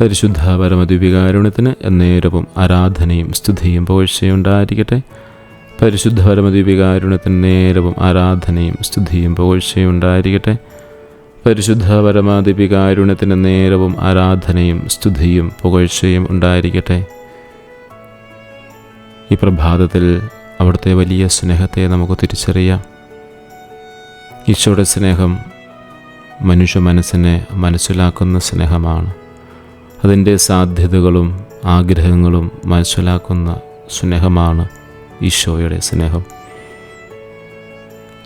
പരിശുദ്ധ പരമദ്വീപികാരുണ്യത്തിന് എന്നേരവും ആരാധനയും സ്തുതിയും പുകഴ്ചയും ഉണ്ടായിരിക്കട്ടെ പരിശുദ്ധ പരമദ്വീപികാരുണ്യത്തിന് നേരവും ആരാധനയും സ്തുതിയും പുകഴ്ചയും ഉണ്ടായിരിക്കട്ടെ പരിശുദ്ധ പരമാദിപികാരുണ്യത്തിന് നേരവും ആരാധനയും സ്തുതിയും പുകഴ്ചയും ഉണ്ടായിരിക്കട്ടെ. ഈ പ്രഭാതത്തിൽ അവിടുത്തെ വലിയ സ്നേഹത്തെ നമുക്ക് തിരിച്ചറിയാം. ഈശോയുടെ സ്നേഹം മനുഷ്യ മനസ്സിനെ മനസ്സിലാക്കുന്ന സ്നേഹമാണ്. അതിന്റെ സാധ്യതകളും ആഗ്രഹങ്ങളും മനസ്സിലാക്കുന്ന സ്നേഹമാണ് ഈശോയുടെ സ്നേഹം.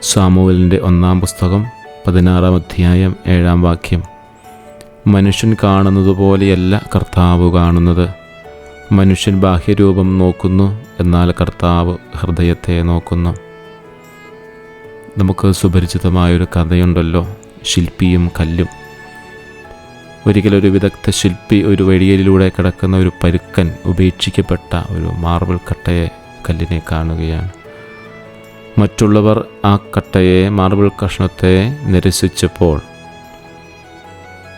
സാമുവലിന്റെ ഒന്നാം പുസ്തകം പതിനാറാം അധ്യായം ഏഴാം വാക്യം. മനുഷ്യൻ കാണുന്നത് പോലെയല്ല കർത്താവ് കാണുന്നത്. മനുഷ്യൻ ബാഹ്യരൂപം നോക്കുന്നു എന്നാൽ കർത്താവ് ഹൃദയത്തെ നോക്കുന്നു. നമുക്ക് സുപരിചിതമായൊരു കഥയുണ്ടല്ലോ ശില്പിയും കല്ലും. ഒരിക്കലൊരു വിദഗ്ധ ശില്പി ഒരു വഴിയലിലൂടെ കിടക്കുന്ന ഒരു പരുക്കൻ ഉപേക്ഷിക്കപ്പെട്ട ഒരു മാർബിൾ കട്ടയെ കല്ലിനെ കാണുകയാണ്. മറ്റുള്ളവർ ആ കട്ടയെ മാർബിൾ കഷ്ണത്തെ നിരസിച്ചപ്പോൾ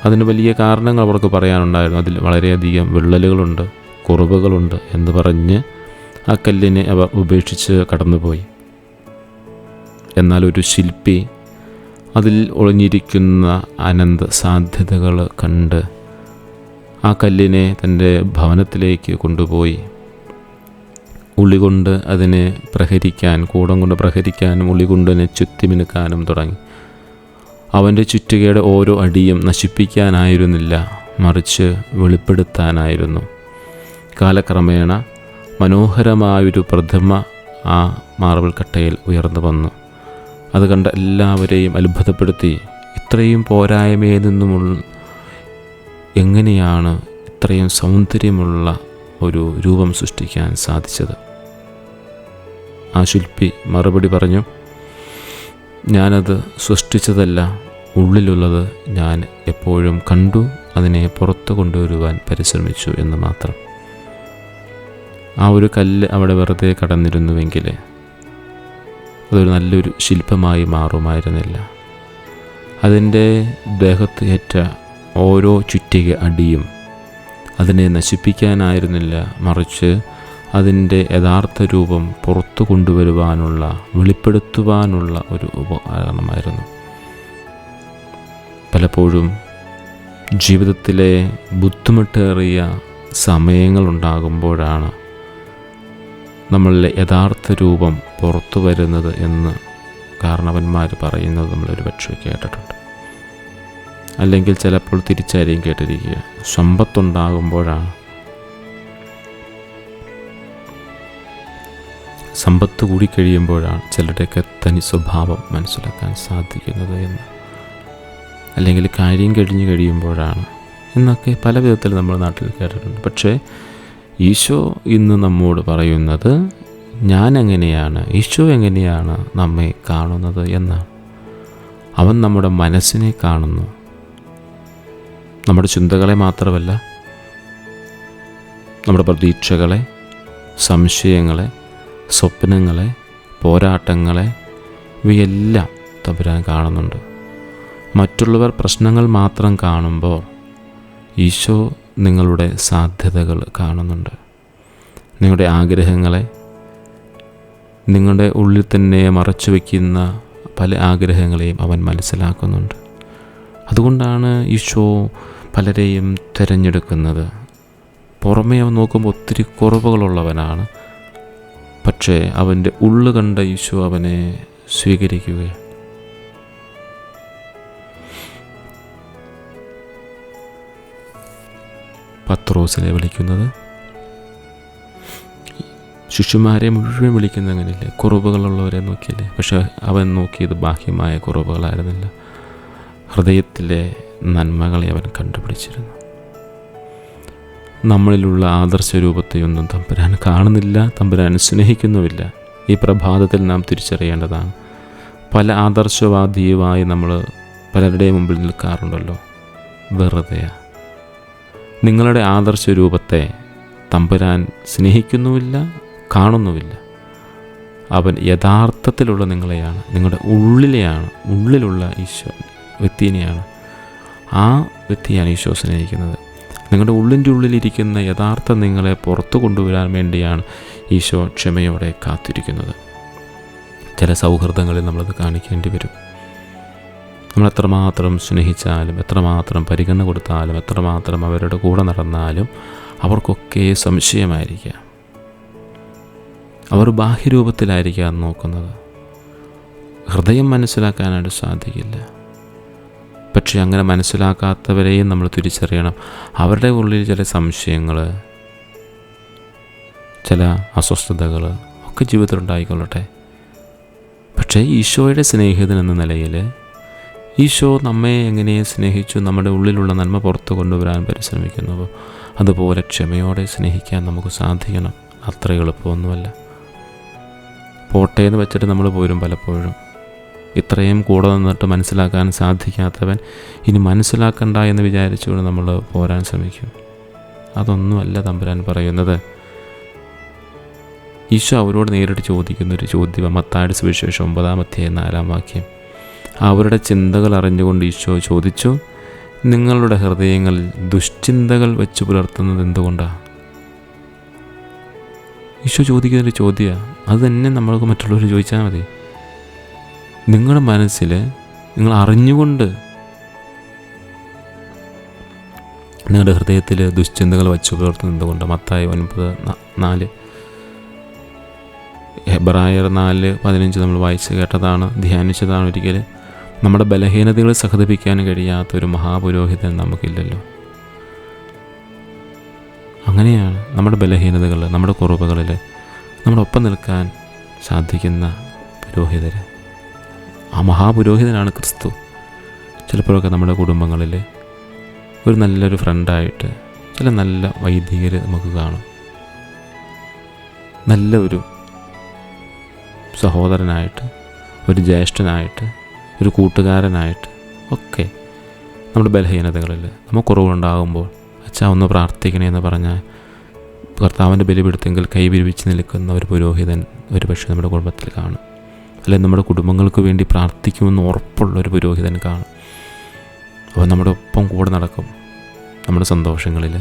അതിന് വലിയ കാരണങ്ങൾ അവർക്ക് പറയാനുണ്ടായിരുന്നു. അതിൽ വളരെയധികം വിള്ളലുകളുണ്ട് കുറവുകളുണ്ട് എന്ന് പറഞ്ഞ് ആ കല്ലിനെ അവർ ഉപേക്ഷിച്ച് കടന്നുപോയി. എന്നാൽ ഒരു ശില്പി അതിൽ ഒളിഞ്ഞിരിക്കുന്ന അനന്ത സാധ്യതകൾ കണ്ട് ആ കല്ലിനെ തന്റെ ഭവനത്തിലേക്ക് കൊണ്ടുപോയി. ഉളി കൊണ്ട് അതിനെ പ്രഹരിക്കാൻ കൂടം കൊണ്ട് പ്രഹരിക്കാനും ഉളി കൊണ്ടതിനെ ചുറ്റിമിനുക്കാനും തുടങ്ങി. അവന്റെ ചുറ്റുകയുടെ ഓരോ അടിയും നശിപ്പിക്കാനായിരുന്നില്ല മറിച്ച് വെളിപ്പെടുത്താനായിരുന്നു. കാലക്രമേണ മനോഹരമായൊരു പ്രതിമ ആ മാർബിൾ കട്ടയിൽ ഉയർന്നു വന്നു. അത് കണ്ട എല്ലാവരെയും അത്ഭുതപ്പെടുത്തി. ഇത്രയും പോരായ്മയിൽ നിന്നുമുള്ള എങ്ങനെയാണ് ഇത്രയും സൗന്ദര്യമുള്ള ഒരു രൂപം സൃഷ്ടിക്കാൻ സാധിച്ചത്? ആ ശില്പി മറുപടി പറഞ്ഞു ഞാനത് സൃഷ്ടിച്ചതല്ല ഉള്ളിലുള്ളത് ഞാൻ എപ്പോഴും കണ്ടു അതിനെ പുറത്തു കൊണ്ടുവരുവാൻ പരിശ്രമിച്ചു എന്ന് മാത്രം. ആ ഒരു കല്ല് അവിടെ വെറുതെ കടന്നിരുന്നുവെങ്കിൽ അതൊരു നല്ലൊരു ശില്പമായി മാറുമായിരുന്നില്ല. അതിന്റെ ദേഹത്ത് ഏറ്റ ഓരോ ചുറ്റിക അടിയും അതിനെ നശിപ്പിക്കാനായിരുന്നില്ല മറിച്ച് അതിന്റെ യഥാർത്ഥ രൂപം പുറത്തു കൊണ്ടുവരുവാനുള്ള വെളിപ്പെടുത്തുവാനുള്ള ഒരു ഉപകരണമായിരുന്നു. പലപ്പോഴും ജീവിതത്തിലെ ബുദ്ധിമുട്ടേറിയ സമയങ്ങളുണ്ടാകുമ്പോഴാണ് നമ്മളിലെ യഥാർത്ഥ രൂപം പുറത്തു വരുന്നത് എന്ന് കാരണവന്മാർ പറയുന്നത് നമ്മളൊരു പക്ഷേ കേട്ടിട്ടുണ്ട്. അല്ലെങ്കിൽ ചിലപ്പോൾ തിരിച്ചായിരിക്കും കേട്ടിരിക്കുക. സമ്പത്തുണ്ടാകുമ്പോഴാണ് സമ്പത്ത് കൂടി കൂടിക്കഴിയുമ്പോഴാണ് ചിലരുടെയൊക്കെ തനി സ്വഭാവം മനസ്സിലാക്കാൻ സാധിക്കുന്നത് എന്ന്. അല്ലെങ്കിൽ കാര്യം കഴിഞ്ഞ് കഴിയുമ്പോഴാണ് എന്നൊക്കെ പല വിധത്തിൽ നമ്മുടെ നാട്ടിൽ കേട്ടിട്ടുണ്ട്. പക്ഷേ ഈശോ ഇന്ന് നമ്മോട് പറയുന്നത് ഞാൻ എങ്ങനെയാണ് ഈശോ എങ്ങനെയാണ് നമ്മെ കാണുന്നത് എന്ന്. അവൻ നമ്മുടെ മനസ്സിനെ കാണുന്നു. നമ്മുടെ ചിന്തകളെ മാത്രമല്ല നമ്മുടെ പ്രതീക്ഷകളെ സംശയങ്ങളെ സ്വപ്നങ്ങളെ പോരാട്ടങ്ങളെ ഇവയെല്ലാം തമ്പുരാൻ കാണുന്നുണ്ട്. മറ്റുള്ളവർ പ്രശ്നങ്ങൾ മാത്രം കാണുമ്പോൾ ഈശോ നിങ്ങളുടെ സാധ്യതകൾ കാണുന്നുണ്ട്. നിങ്ങളുടെ ആഗ്രഹങ്ങളെ നിങ്ങളുടെ ഉള്ളിൽ തന്നെ മറച്ചു വയ്ക്കുന്ന പല ആഗ്രഹങ്ങളെയും അവൻ മനസ്സിലാക്കുന്നുണ്ട്. അതുകൊണ്ടാണ് ഈശോ പലരെയും തിരഞ്ഞെടുക്കുന്നത്. പുറമേ അവൻ നോക്കുമ്പോൾ ഒത്തിരി കുറവുകളുള്ളവനാണ്. പക്ഷേ അവന്റെ ഉള്ളു കണ്ട ഈശോ അവനെ സ്വീകരിക്കുകയാണ്. പത്രോസിനെ വിളിക്കുന്നത്. ശിശുമാരെ മുഴുവൻ വിളിക്കുന്ന അങ്ങനെയല്ലേ? കുറവുകളുള്ളവരെ നോക്കിയല്ലേ? പക്ഷെ അവൻ നോക്കിയത് ബാഹ്യമായ കുറവുകളായിരുന്നില്ല. ഹൃദയത്തിലെ നന്മകളെ അവൻ കണ്ടുപിടിച്ചിരുന്നു. നമ്മളിലുള്ള ആദർശ രൂപത്തെയൊന്നും തമ്പുരാൻ കാണുന്നില്ല തമ്പുരാൻ സ്നേഹിക്കുന്നുമില്ല. ഈ പ്രഭാതത്തിൽ നാം തിരിച്ചറിയേണ്ടതാണ്. പല ആദർശവാദിയുമായി നമ്മൾ പലരുടെയും മുമ്പിൽ നിൽക്കാറുണ്ടല്ലോ. വെറുതെയാണ് നിങ്ങളുടെ ആദർശ രൂപത്തെ തമ്പുരാൻ സ്നേഹിക്കുന്നുമില്ല കാണുന്നുമില്ല. അവൻ യഥാർത്ഥത്തിലുള്ള നിങ്ങളെയാണ് നിങ്ങളുടെ ഉള്ളിലെയാണ് ഉള്ളിലുള്ള ഈശോ വ്യക്തിനെയാണ് ആ വ്യക്തിയാണ് ഈശോ സ്നേഹിക്കുന്നത്. നിങ്ങളുടെ ഉള്ളിന്റെ ഉള്ളിലിരിക്കുന്ന യഥാർത്ഥ നിങ്ങളെ പുറത്തു കൊണ്ടുവരാൻ വേണ്ടിയാണ് ഈശോ ക്ഷമയോടെ കാത്തിരിക്കുന്നത്. ചില സൗഹൃദങ്ങളിൽ നമ്മളത് കാണിക്കേണ്ടി വരും. നമ്മൾ എത്രമാത്രം സ്നേഹിച്ചാലും എത്രമാത്രം പരിഗണന കൊടുത്താലും എത്രമാത്രം അവരുടെ കൂടെ നടന്നാലും അവർക്കൊക്കെ സംശയമായിരിക്കാം അവർ ബാഹ്യരൂപത്തിലായിരിക്കാം നോക്കുന്നത്. ഹൃദയം മനസ്സിലാക്കാനായിട്ട് സാധിക്കില്ല. പക്ഷേ അങ്ങനെ മനസ്സിലാക്കാത്തവരെയും നമ്മൾ തിരിച്ചറിയണം. അവരുടെ ഉള്ളിൽ ചില സംശയങ്ങൾ ചില അസ്വസ്ഥതകൾ ഒക്കെ ജീവിതത്തിൽ ഉണ്ടായിക്കൊള്ളട്ടെ. പക്ഷേ ഈശോയുടെ സ്നേഹിതൻ എന്ന നിലയിൽ ഈശോ നമ്മെ എങ്ങനെ സ്നേഹിച്ചു നമ്മുടെ ഉള്ളിലുള്ള നന്മ പുറത്തു കൊണ്ടുവരാൻ പരിശ്രമിക്കുന്നുവോ അതുപോലെ ക്ഷമയോടെ സ്നേഹിക്കാൻ നമുക്ക് സാധിക്കണം. അത്ര എളുപ്പമൊന്നുമല്ല. പോട്ടെ എന്ന് വെച്ചിട്ട് നമ്മൾ പോരും പലപ്പോഴും. ഇത്രയും കൂടെ നിന്നിട്ട് മനസ്സിലാക്കാൻ സാധിക്കാത്തവൻ ഇനി മനസ്സിലാക്കണ്ട എന്ന് വിചാരിച്ചുകൊണ്ട് നമ്മൾ പോരാൻ ശ്രമിക്കും. അതൊന്നുമല്ല തമ്പുരാൻ പറയുന്നത്. ഈശോ അവരോട് നേരിട്ട് ചോദിക്കുന്നൊരു ചോദ്യം. മത്താടി സുവിശേഷം ഒമ്പതാമത്തെ നാലാം വാക്യം. അവരുടെ ചിന്തകൾ അറിഞ്ഞുകൊണ്ട് ഈശോ ചോദിച്ചു നിങ്ങളുടെ ഹൃദയങ്ങളിൽ ദുശ്ചിന്തകൾ വെച്ച് പുലർത്തുന്നത് എന്തുകൊണ്ടാണ് ഈശോ ചോദിക്കുന്നൊരു ചോദ്യമാണ് അത് തന്നെ നമ്മൾക്ക് മറ്റുള്ളവർ ചോദിച്ചാൽ മതി. നിങ്ങളുടെ മനസ്സിൽ നിങ്ങൾ അറിഞ്ഞുകൊണ്ട് നിങ്ങളുടെ ഹൃദയത്തിൽ ദുശ്ചിന്തകൾ വച്ചു പുലർത്തുന്നത് എന്തുകൊണ്ട്? മത്തായി ഒൻപത് നാല്. ഹെബ്രായർ നാല് പതിനഞ്ച് നമ്മൾ വായിച്ച് കേട്ടതാണ് ധ്യാനിച്ചതാണ് ഒരിക്കൽ. നമ്മുടെ ബലഹീനതകൾ സഹതപിക്കാൻ കഴിയാത്ത ഒരു മഹാപുരോഹിതൻ നമുക്കില്ലല്ലോ. അങ്ങനെയാണ് നമ്മുടെ ബലഹീനതകൾ നമ്മുടെ കുറവുകളിൽ നമ്മളൊപ്പം നിൽക്കാൻ സാധിക്കുന്ന പുരോഹിതർ ആ മഹാപുരോഹിതനാണ് ക്രിസ്തു. ചിലപ്പോഴൊക്കെ നമ്മുടെ കുടുംബങ്ങളിൽ ഒരു നല്ലൊരു ഫ്രണ്ടായിട്ട് ചില നല്ല വൈദികർ നമുക്ക് കാണും. നല്ല ഒരു സഹോദരനായിട്ട് ഒരു ജ്യേഷ്ഠനായിട്ട് ഒരു കൂട്ടുകാരനായിട്ട് ഒക്കെ നമ്മുടെ ബലഹീനതകളിൽ നമുക്ക് കുറവുണ്ടാകുമ്പോൾ അച്ഛാ ഒന്ന് പ്രാർത്ഥിക്കണേ എന്ന് പറഞ്ഞാൽ കർത്താവിന്റെ ബലിപിടുത്തെങ്കിൽ കൈവിരിവിച്ച് നിൽക്കുന്ന ഒരു പുരോഹിതൻ ഒരു പക്ഷേ നമ്മുടെ കുടുംബത്തിൽ കാണും. അല്ലെങ്കിൽ നമ്മുടെ കുടുംബങ്ങൾക്ക് വേണ്ടി പ്രാർത്ഥിക്കുമെന്ന് ഉറപ്പുള്ള ഒരു പുരോഹിതൻ കാണും. അപ്പോൾ നമ്മുടെ ഒപ്പം കൂടെ നടക്കും. നമ്മുടെ സന്തോഷങ്ങളിൽ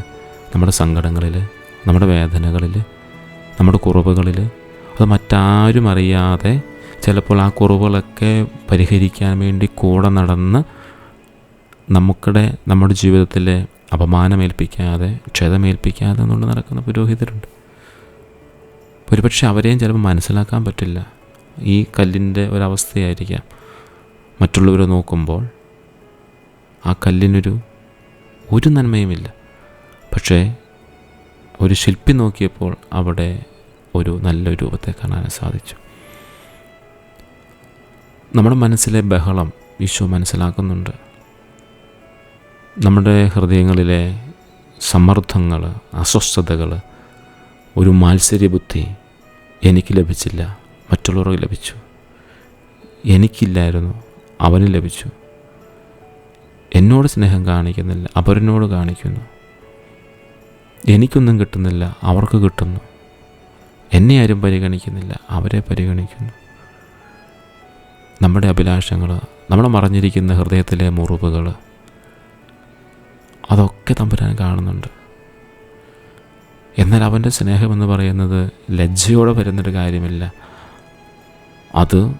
നമ്മുടെ സങ്കടങ്ങളിൽ നമ്മുടെ വേദനകളിൽ നമ്മുടെ കുറവുകളിൽ അത് മറ്റാരും അറിയാതെ ചിലപ്പോൾ ആ കുറവുകളൊക്കെ പരിഹരിക്കാൻ വേണ്ടി കൂടെ നടന്ന് നമുക്കിടെ നമ്മുടെ ജീവിതത്തിലെ അപമാനമേൽപ്പിക്കാതെ ക്ഷതമേൽപ്പിക്കാതെ എന്നുകൊണ്ട് നടക്കുന്ന പുരോഹിതരുണ്ട്. ഒരുപക്ഷെ അവരെയും ചിലപ്പോൾ മനസ്സിലാക്കാൻ പറ്റില്ല. ഈ കല്ലിന്റെ ഒരവസ്ഥയായിരിക്കാം. മറ്റുള്ളവർ നോക്കുമ്പോൾ ആ കല്ലിനൊരു ഒരു നന്മയുമില്ല. പക്ഷേ ഒരു ശില്പി നോക്കിയപ്പോൾ അവിടെ ഒരു നല്ല രൂപത്തെ കാണാൻ സാധിച്ചു. നമ്മുടെ മനസ്സിലെ ബഹളം ഈശോ മനസ്സിലാക്കുന്നുണ്ട്. നമ്മുടെ ഹൃദയങ്ങളിലെ സമ്മർദ്ദങ്ങൾ അസ്വസ്ഥതകൾ ഒരു മാത്സര്യബുദ്ധി എനിക്ക് ലഭിച്ചില്ല മറ്റുള്ളവർക്ക് ലഭിച്ചു. എനിക്കില്ലായിരുന്നു അവന് ലഭിച്ചു. എന്നോട് സ്നേഹം കാണിക്കുന്നില്ല അവരനോട് കാണിക്കുന്നു. എനിക്കൊന്നും കിട്ടുന്നില്ല അവർക്ക് കിട്ടുന്നു. എന്നെ ആരും പരിഗണിക്കുന്നില്ല അവരെ പരിഗണിക്കുന്നു. നമ്മുടെ അഭിലാഷങ്ങൾ നമ്മൾ മറഞ്ഞിരിക്കുന്ന ഹൃദയത്തിലെ മുറിവുകൾ അതൊക്കെ തമ്പുരാൻ കാണുന്നുണ്ട്. എന്നാൽ അവന്റെ സ്നേഹമെന്ന് പറയുന്നത് ലജ്ജയോടെ വരുന്നൊരു കാര്യമില്ല. അത്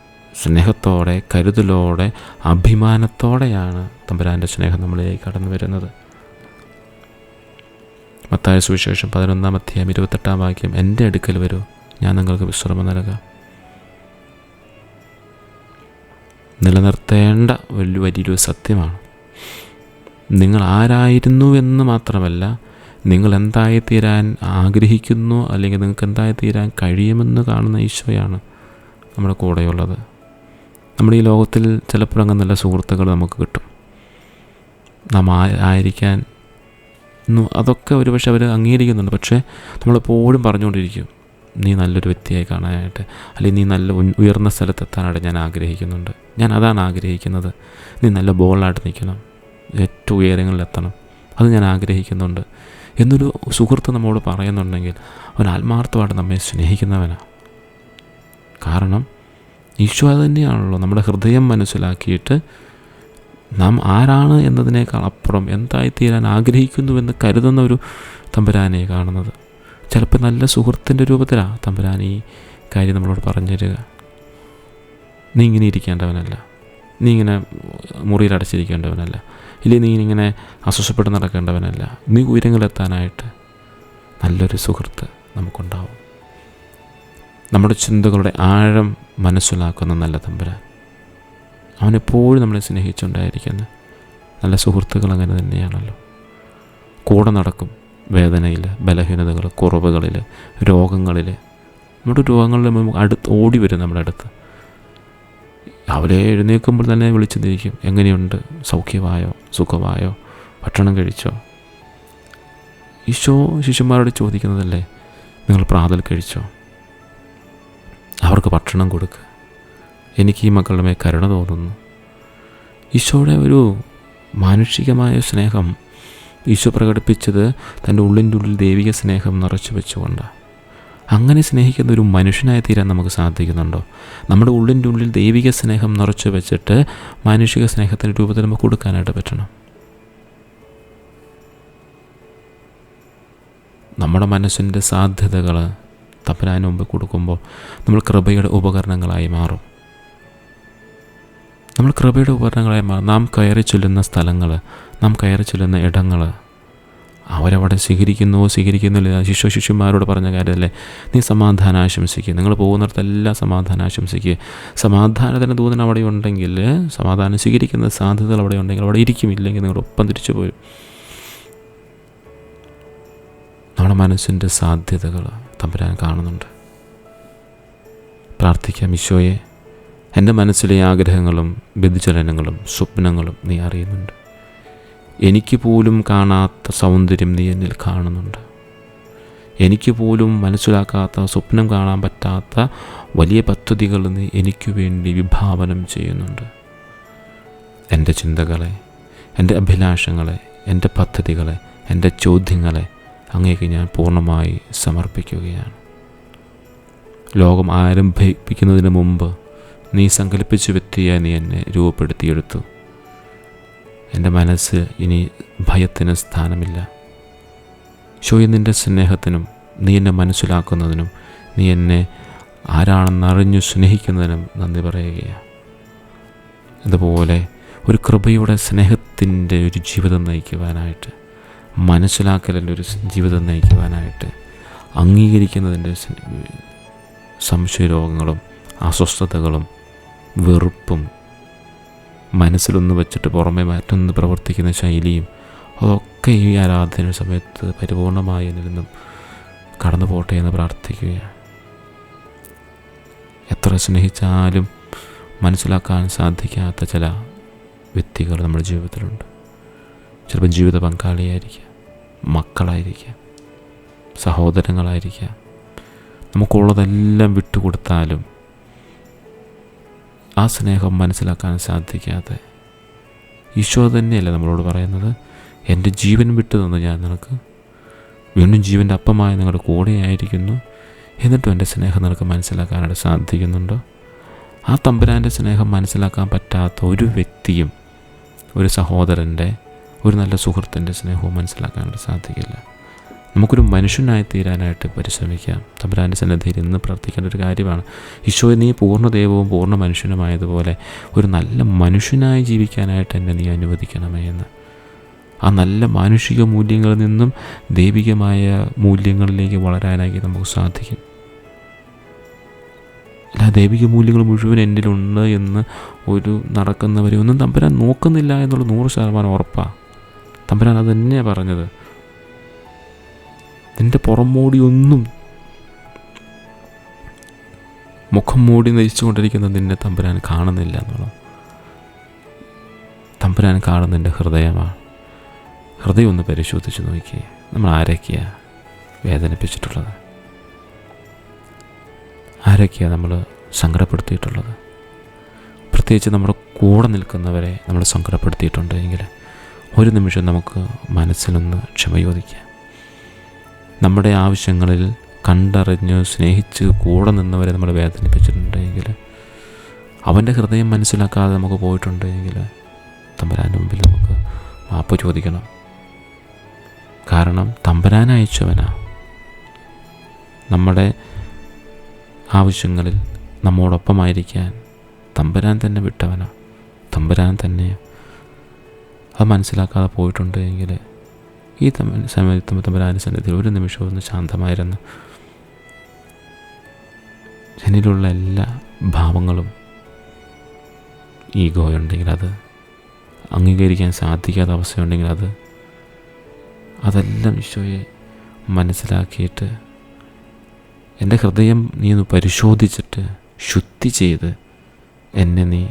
സ്നേഹത്തോടെ കരുതലോടെ അഭിമാനത്തോടെയാണ് തമ്പുരാന്റെ സ്നേഹം നമ്മളിലേക്ക് കടന്നു വരുന്നത്. മത്തായ സുവിശേഷം പതിനൊന്നാം അധ്യായം ഇരുപത്തെട്ടാം വാക്യം എന്റെ അടുക്കൽ വരൂ ഞാൻ നിങ്ങൾക്ക് വിശ്രമം നൽകാം. നിലനിർത്തേണ്ട വലിയ വലിയൊരു സത്യമാണ്. നിങ്ങൾ ആരായിരുന്നു എന്ന് മാത്രമല്ല നിങ്ങൾ എന്തായി തീരാൻ ആഗ്രഹിക്കുന്നു അല്ലെങ്കിൽ നിങ്ങൾക്ക് എന്തായിത്തീരാൻ കഴിയുമെന്ന് കാണുന്ന ഈശോയാണ് നമ്മുടെ കൂടെയുള്ളത്. നമ്മുടെ ഈ ലോകത്തിൽ ചിലപ്പോൾ നല്ല സുഹൃത്തുക്കൾ നമുക്ക് കിട്ടും. നാം ആയിരിക്കാൻ. അതൊക്കെ ഒരുപക്ഷെ അവർ അംഗീകരിക്കുന്നുണ്ട്. പക്ഷേ നമ്മളെപ്പോഴും പറഞ്ഞുകൊണ്ടിരിക്കും. നീ നല്ലൊരു വ്യക്തിയായി കാണാനായിട്ട് അല്ലെങ്കിൽ നീ നല്ല ഉയർന്ന സ്ഥലത്തെത്താനായിട്ട് ഞാൻ ആഗ്രഹിക്കുന്നുണ്ട്. ഞാൻ അതാണ് ആഗ്രഹിക്കുന്നത്. നീ നല്ല ബോളായിട്ട് നിൽക്കണം. ഏറ്റവും ഉയരങ്ങളിലെത്തണം. അത് ഞാൻ ആഗ്രഹിക്കുന്നുണ്ട്. എന്നൊരു സുഹൃത്ത് നമ്മോട് പറയുന്നുണ്ടെങ്കിൽ അവൻ ആത്മാർത്ഥമായിട്ട് നമ്മെ സ്നേഹിക്കുന്നവനാണ് കാരണം ഈശോ തന്നെയാണല്ലോ നമ്മുടെ ഹൃദയം മനസ്സിലാക്കിയിട്ട് നാം ആരാണ് എന്നതിനേക്കാൾ അപ്പുറം എന്തായിത്തീരാൻ ആഗ്രഹിക്കുന്നുവെന്ന് കരുതുന്ന ഒരു തമ്പുരാനെ കാണുന്നത്. ചിലപ്പോൾ നല്ല സുഹൃത്തിന്റെ രൂപത്തിലാണ് തമ്പുരാൻ ഈ കാര്യം നമ്മളോട് പറഞ്ഞു തരിക. നീ ഇങ്ങനെ ഇരിക്കേണ്ടവനല്ല. നീ ഇങ്ങനെ മുറിയിൽ അടച്ചിരിക്കേണ്ടവനല്ല. ഇല്ലേ നീ ഇങ്ങനെ അസ്വസ്ഥപ്പെട്ട് നടക്കേണ്ടവനല്ല. നീ ഉയരങ്ങളെത്താനായിട്ട് നല്ലൊരു സുഹൃത്ത് നമുക്കുണ്ടാവും. നമ്മുടെ ചിന്തകളുടെ ആഴം മനസ്സിലാക്കുന്ന നല്ല തമ്പുരാൻ. അവനെപ്പോഴും നമ്മളെ സ്നേഹിച്ചുകൊണ്ടായിരിക്കുന്ന നല്ല സുഹൃത്തുക്കൾ അങ്ങനെ തന്നെയാണല്ലോ. കൂടെ നടക്കും. വേദനയിൽ ബലഹീനതകൾ കുറവുകളിൽ രോഗങ്ങളിൽ നമ്മുടെ രോഗങ്ങളിൽ നമുക്ക് അടുത്ത് ഓടി വരും നമ്മുടെ അടുത്ത്. രാവിലെ എഴുന്നേൽക്കുമ്പോൾ തന്നെ വിളിച്ചു തിരിക്കും എങ്ങനെയുണ്ട്? സൗഖ്യമായോ? സുഖമായോ? ഭക്ഷണം കഴിച്ചോ? ഈശോ ശിശുമാരോട് ചോദിക്കുന്നതല്ലേ നിങ്ങൾ പ്രാതൽ കഴിച്ചോ? അവർക്ക് ഭക്ഷണം കൊടുക്കുക എനിക്ക് ഈ മക്കളുടെ മേൽ കരുണ തോന്നുന്നു. ഈശോയുടെ ഒരു മാനുഷികമായ സ്നേഹം ഈശോ പ്രകടിപ്പിച്ചത് തന്റെ ഉള്ളിന്റെ ഉള്ളിൽ ദൈവിക സ്നേഹം നിറച്ചു വെച്ചുകൊണ്ടാണ് അങ്ങനെ സ്നേഹിക്കുന്ന ഒരു മനുഷ്യനായി തീരാൻ നമുക്ക് സാധിക്കുന്നുണ്ടോ? നമ്മുടെ ഉള്ളിന്റെ ഉള്ളിൽ ദൈവിക സ്നേഹം നിറച്ചു വെച്ചിട്ട് മാനുഷിക സ്നേഹത്തിന്റെ രൂപത്തിൽ നമുക്ക് കൊടുക്കാനായിട്ട് പറ്റണം. നമ്മുടെ മനസ്സിന്റെ സാധ്യതകൾ തപ്പനാന് മുമ്പ് കൊടുക്കുമ്പോൾ നമ്മൾ കൃപയുടെ ഉപകരണങ്ങളായി മാറും. നമ്മൾ കൃപയുടെ ഉപകരണങ്ങളായി മാറും നാം കയറി ചെല്ലുന്ന സ്ഥലങ്ങൾ നാം കയറി ചെല്ലുന്ന ഇടങ്ങൾ അവരവിടെ സ്വീകരിക്കുന്നുവോ സ്വീകരിക്കുന്നില്ല. ശിശു ശിശുമാരോട് പറഞ്ഞ കാര്യമല്ലേ? നീ സമാധാനം ആശംസിക്കുക നിങ്ങൾ പോകുന്നിടത്തെല്ലാം സമാധാനം ആശംസിക്കുക സമാധാനത്തിന് ദൂതൻ അവിടെ ഉണ്ടെങ്കിൽ സമാധാനം സ്വീകരിക്കുന്ന സാധ്യതകൾ അവിടെ ഉണ്ടെങ്കിൽ അവിടെ ഇരിക്കും. ഇല്ലെങ്കിൽ നിങ്ങൾ ഒപ്പം തിരിച്ചു പോരും. നമ്മുടെ മനസ്സിന്റെ സാധ്യതകൾ തമ്പുരാൻ കാണുന്നുണ്ട്. പ്രാർത്ഥിക്കാം ഈശോയെ. എന്റെ മനസ്സിലെ ആഗ്രഹങ്ങളും വ്യതിചലനങ്ങളും സ്വപ്നങ്ങളും നീ അറിയുന്നുണ്ട്. എനിക്ക് പോലും കാണാത്ത സൗന്ദര്യം നീ എന്നിൽ കാണുന്നുണ്ട്. എനിക്ക് പോലും മനസ്സിലാക്കാത്ത സ്വപ്നം കാണാൻ പറ്റാത്ത വലിയ പദ്ധതികൾ നീ എനിക്ക് വേണ്ടി വിഭാവനം ചെയ്യുന്നുണ്ട്. എന്റെ ചിന്തകളെ എന്റെ അഭിലാഷങ്ങളെ എന്റെ പദ്ധതികളെ എന്റെ ചോദ്യങ്ങളെ അങ്ങേക്ക് ഞാൻ പൂർണമായി സമർപ്പിക്കുകയാണ്. ലോകം ആരംഭിപ്പിക്കുന്നതിന് മുമ്പ് നീ സങ്കല്പിച്ചു വ്യക്തിയായി നീ എന്നെ രൂപപ്പെടുത്തിയെടുത്തു. എന്റെ മനസ്സ് ഇനി ഭയത്തിന് സ്ഥാനമില്ല. ഷോയി നിന്റെ സ്നേഹത്തിനും നീ എന്നെ മനസ്സിലാക്കുന്നതിനും നീ എന്നെ ആരാണെന്നറിഞ്ഞു സ്നേഹിക്കുന്നതിനും നന്ദി പറയുകയാണ് അതുപോലെ ഒരു കൃപയുടെ സ്നേഹത്തിന്റെ ഒരു ജീവിതം നയിക്കുവാനായിട്ട് മനസ്സിലാക്കലിന്റെ ഒരു ജീവിതം നയിക്കുവാനായിട്ട് അംഗീകരിക്കുന്നതിന്റെ സംശയരോഗങ്ങളും അസ്വസ്ഥതകളും വെറുപ്പും മനസ്സിലൊന്ന് വെച്ചിട്ട് പുറമെ മറ്റൊന്ന് പ്രവർത്തിക്കുന്ന ശൈലിയും അതൊക്കെ ഈ ആരാധന സമയത്ത് പരിപൂർണമായി എന്നിൽ നിന്നും കടന്നു പോട്ടെ എന്ന് പ്രാർത്ഥിക്കുകയാണ്. എത്ര സ്നേഹിച്ചാലും മനസ്സിലാക്കാൻ സാധിക്കാത്ത ചില വ്യക്തികൾ നമ്മുടെ ജീവിതത്തിലുണ്ട്. ചിലപ്പോൾ ജീവിത പങ്കാളിയായിരിക്കാം മക്കളായിരിക്കാം സഹോദരങ്ങളായിരിക്കാം. നമുക്കുള്ളതെല്ലാം വിട്ടുകൊടുത്താലും ആ സ്നേഹം മനസ്സിലാക്കാൻ സാധിക്കാതെ. ഈശോ തന്നെയല്ലേ നമ്മളോട് പറയുന്നത്? എന്റെ ജീവൻ വിട്ടു തന്നു ഞാൻ നിനക്ക്. വീണ്ടും ജീവന്റെ അപ്പമായി നിങ്ങളുടെ കൂടെയായിരിക്കുന്നു എന്നിട്ടും എന്റെ സ്നേഹം നിനക്ക് മനസ്സിലാക്കാനായിട്ട് സാധിക്കുന്നുണ്ടോ? ആ തമ്പുരാന്റെ സ്നേഹം മനസ്സിലാക്കാൻ പറ്റാത്ത ഒരു വ്യക്തിയും ഒരു സഹോദരന്റെ ഒരു നല്ല സുഹൃത്തിന്റെ സ്നേഹവും മനസ്സിലാക്കാനായിട്ട് സാധിക്കില്ല. നമുക്കൊരു മനുഷ്യനായി തീരാനായിട്ട് പരിശ്രമിക്കാം. തമ്പുരാന്റെ സന്നദ്ധയിൽ ഇന്ന് പ്രാർത്ഥിക്കേണ്ട ഒരു കാര്യമാണ്. ഈശോ നീ പൂർണ ദൈവവും പൂർണ മനുഷ്യനുമായതുപോലെ ഒരു നല്ല മനുഷ്യനായി ജീവിക്കാനായിട്ട് എന്നെ നീ അനുവദിക്കണമേ എന്ന്. ആ നല്ല മാനുഷിക മൂല്യങ്ങളിൽ നിന്നും ദൈവികമായ മൂല്യങ്ങളിലേക്ക് വളരാനായി നമുക്ക് സാധിക്കും. അല്ല ദൈവിക മൂല്യങ്ങൾ മുഴുവൻ എന്നിലുണ്ട് എന്ന് ഒരു നടക്കുന്നവരെ ഒന്നും തമ്പുരാൻ നോക്കുന്നില്ല എന്നുള്ള നൂറ് ശതമാനം ഉറപ്പാണ് തമ്പുരാൻ അത് തന്നെയാണ് പറഞ്ഞത്. നിന്റെ പുറം മൂടി ഒന്നും മുഖം മൂടി നയിച്ചുകൊണ്ടിരിക്കുന്ന നിന്നെ തമ്പുരാൻ കാണുന്നില്ല എന്നുള്ളത് തമ്പുരാൻ കാണുന്നതിന്റെ ഹൃദയമാണ് ഹൃദയം ഒന്ന് പരിശോധിച്ച് നോക്കി നമ്മൾ ആരൊക്കെയാണ് വേദനിപ്പിച്ചിട്ടുള്ളത്? ആരൊക്കെയാണ് നമ്മൾ സങ്കടപ്പെടുത്തിയിട്ടുള്ളത്? പ്രത്യേകിച്ച് നമ്മുടെ കൂടെ നിൽക്കുന്നവരെ നമ്മൾ സങ്കടപ്പെടുത്തിയിട്ടുണ്ട് എങ്കിൽ ഒരു നിമിഷം നമുക്ക് മനസ്സിലൊന്ന് ക്ഷമ ചോദിക്കാം നമ്മുടെ ആവശ്യങ്ങളിൽ കണ്ടറിഞ്ഞ് സ്നേഹിച്ച് കൂടെ നിന്നവരെ നമ്മൾ വേദനിപ്പിച്ചിട്ടുണ്ടെങ്കിൽ അവന്റെ ഹൃദയം മനസ്സിലാക്കാതെ നമുക്ക് പോയിട്ടുണ്ടെങ്കിൽ തമ്പുരാന്റെ മുമ്പിൽ നമുക്ക് മാപ്പ് ചോദിക്കണം. കാരണം തമ്പുരാൻ അയച്ചവനാ. നമ്മുടെ ആവശ്യങ്ങളിൽ നമ്മോടൊപ്പമായിരിക്കാൻ തമ്പുരാൻ തന്നെ വിട്ടവനാ. തമ്പുരാൻ തന്നെ അത് മനസ്സിലാക്കാതെ പോയിട്ടുണ്ട് എങ്കിൽ ഈ തമ്മിൽ സമയത്ത് തമ്പുരാന്റെ സന്നിധിയിൽ ഒരു നിമിഷം ഒന്ന് ശാന്തമായിരുന്നു. എന്നിലുള്ള എല്ലാ ഭാവങ്ങളും ഈഗോ ഉണ്ടെങ്കിൽ അത് അംഗീകരിക്കാൻ സാധിക്കാത്ത അവസ്ഥയുണ്ടെങ്കിൽ അത് അതെല്ലാം ഈശോയെ മനസ്സിലാക്കിയിട്ട് എന്റെ ഹൃദയം നീ ഒന്ന് പരിശോധിച്ചിട്ട് ശുദ്ധി ചെയ്ത് എന്നെ നീ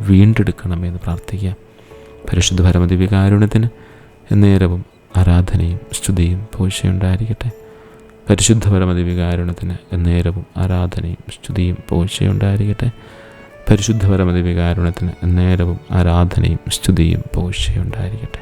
വീണ്ടെടുക്കണമെന്ന് പ്രാർത്ഥിക്കാം. പരിശുദ്ധ പരമദിവികാരുണ്യത്തിന് എന്നേരവും ആരാധനയും സ്തുതിയും പോഴ്ചയുണ്ടായിരിക്കട്ടെ പരിശുദ്ധ പരമതി വികാരണത്തിന് നേരവും ആരാധനയും സ്തുതിയും പോഴ്ചയുണ്ടായിരിക്കട്ടെ പരിശുദ്ധ പരമതി വികാരണത്തിന് നേരവും ആരാധനയും സ്തുതിയും പോഴ്ചയുണ്ടായിരിക്കട്ടെ